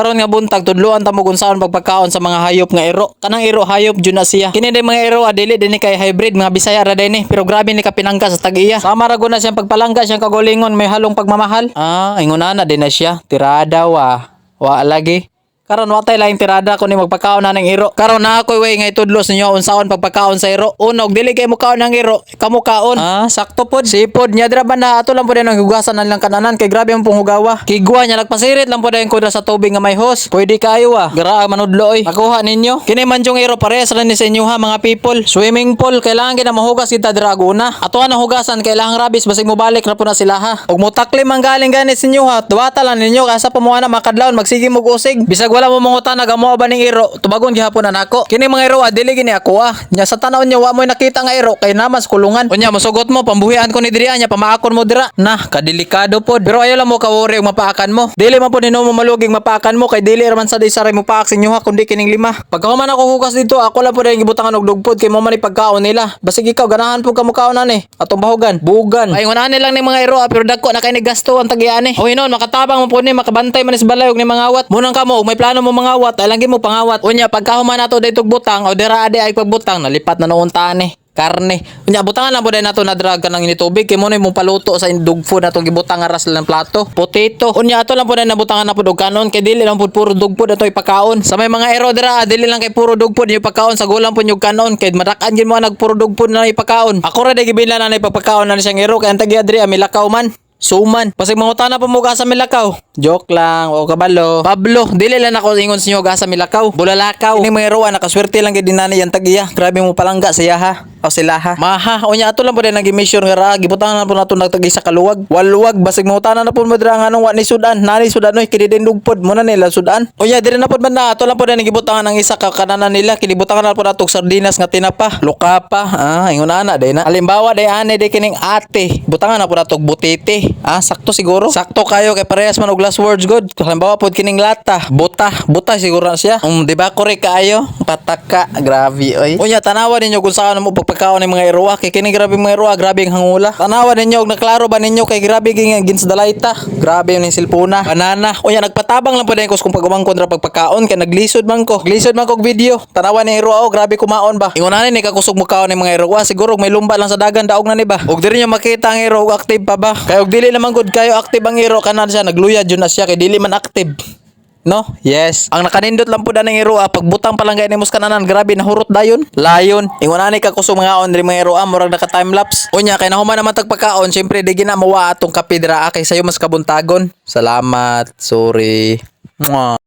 Karon nga buntag tudloan ta mo kung saan pagpakaon sa mga hayop nga iro. Kanang iro hayop jud na siya. Kini day mga iro adili din ni kay hybrid mga Bisaya ra ni pero grabe ni kapinangka sa tag-iya. Sama ra guna siyang pagpalangga siyang kagolingon may halong pagmamahal. Ah, ingon na din na siya. Tirada wa. Wa lagi. Karon watay laing tirada ko ni magpakaon na ng iro. Karon na ako way nga itudlos ninyo unsaon pagpakaon sa iro. Unog dili kay mo kaon ng iro, kamo kaon. Ah, sakto pod. Sipod nya dira ba na ato lang pod ang hugasan na lang kananan kay grabe ang punghugawa. Kigwa nya nagpasirit lang pod ang kuda sa tubig nga may hose. Pwede kayo ah. Gara manudlo oy. Nakuha ninyo. Kini man yung iro parehas ra ni sa inyo ha mga people. Swimming pool kailangan gina mahugas kita dira aguna. Ato na hugasan kailangan rabis basig mo balik na po na sila ha. Ug mutakli man galing ganit sa inyo ha. Duwata lang ninyo kasa pamuha na makadlawon magsige mo usig. Bisag wala mo mangutan na gamo ba ning iro. Tubagon gihapon na nako. Kini mga iro adili gini ako ah. Nya sa tanaw niya wa mo nakita nga iro kay naman sa kulungan. Unya mosugot mo pambuhian ko ni diri nya pamaakon mo dira. Nah, kadelikado pod. Pero ayo lang mo kawori og mapaakan mo. Dili man po nino mo malugig mapaakan mo kay dili raman sa di saray mo paak sa inyo ha kundi kining lima. Pagka man ako hugas dito, ako lang po rin gibutangan og dugpod kay mo man ipagkaon nila. Basig ikaw ganahan po ka mo kaon ani. Atong bahugan, bugan. Ay ngunahan lang ni mga iro ah, pero dagko na kay ni gasto ang tagiani. O hinon makatabang mo po ni makabantay man is balay og ni mangawat. Munang kamo og may plano mo mangawat, ay lang mo pangawat. Unya pagkahuman nato daytog butang o dira ade ay pagbutang nalipat na noon tani karne. Unya butangan lang po din nato na drag kanang ini tubig kay mo na imong paluto sa dog food natong gibutang aras lang plato. Potato. Unya ato lang po din nabutangan na po og kanon kay dili lang po puro dog food ato ipakaon. Sa may mga ero dira dili lang kay puro dog food yung pagkaon sa gulang po yung kanon kay madakan gid mo nag puro dog food na ipakaon. Ako ra di gibila na na ipapakaon na siyang ero kay ang tagi adri milakaw man. Suman. Pasig mangutana pa mo sa Milakaw. Joke lang. O kabalo. Pablo. Dili lang ako ingon sa inyo sa Milakaw. Bulalakaw. Ini mga roa. Nakaswerte lang gid dinani yan tagiya. Grabe mo palangga siya ha. O sila ha. Maha. O niya ato lang po din nag-mission nga ra. Gibutangan na po nato nagtagi sa kaluwag. Waluwag. Basig mangutana na po mo dira nga nung ni Sudan. Nani Sudan oy. Kinidindog pod. Muna nila Sudan. O niya diri na po man na. Ato lang po din gibutangan ng isa ka kananan nila. Kinibutangan na po nato sardinas nga tinapa. Luka pa. Ah, ingon na day na. Halimbawa day ane day kining ate. Butangan na po nato butete. Ah, sakto siguro. Sakto kayo kay parehas man og last words good. Halimbawa pod kining lata, buta, buta siguro na siya. Um, di ba kore kayo? Pataka, grabe oy. Unya tanawa ninyo kung saan mo pagpakaon ng mga iruwa kay kining grabe mga iruwa, grabe ang hangula. Tanawa ninyo og naklaro ba ninyo kay grabe ging ginsdalayta. Grabe yung silpuna. Banana. Unya nagpatabang lang din ko kung pagumangkon ra pagpakaon kay naglisod man ko. Glisod man ko og video. Tanawa ni iruwa oh, grabe kumaon ba. Ingunanin ni kakusog mo kaon ng mga iruwa siguro may lumba lang sa dagan daog na ni ba. Og diri nyo makita ang og active pa ba. Kay og dili naman good kayo active ang iro kanan siya nagluyad jud na siya kay dili man active. No? Yes. Ang nakanindot lang po ng iro ah, pagbutang pa lang gani mus kananan, grabe nahurot dayon. Layon. Ingon ani ka kusog mga on diri mga iro ah, murag naka time lapse. Unya kay nahuman naman tagpakaon, syempre di gina mawa atong kapidra ah, kay sayo mas kabuntagon. Salamat. Sorry. Mwah.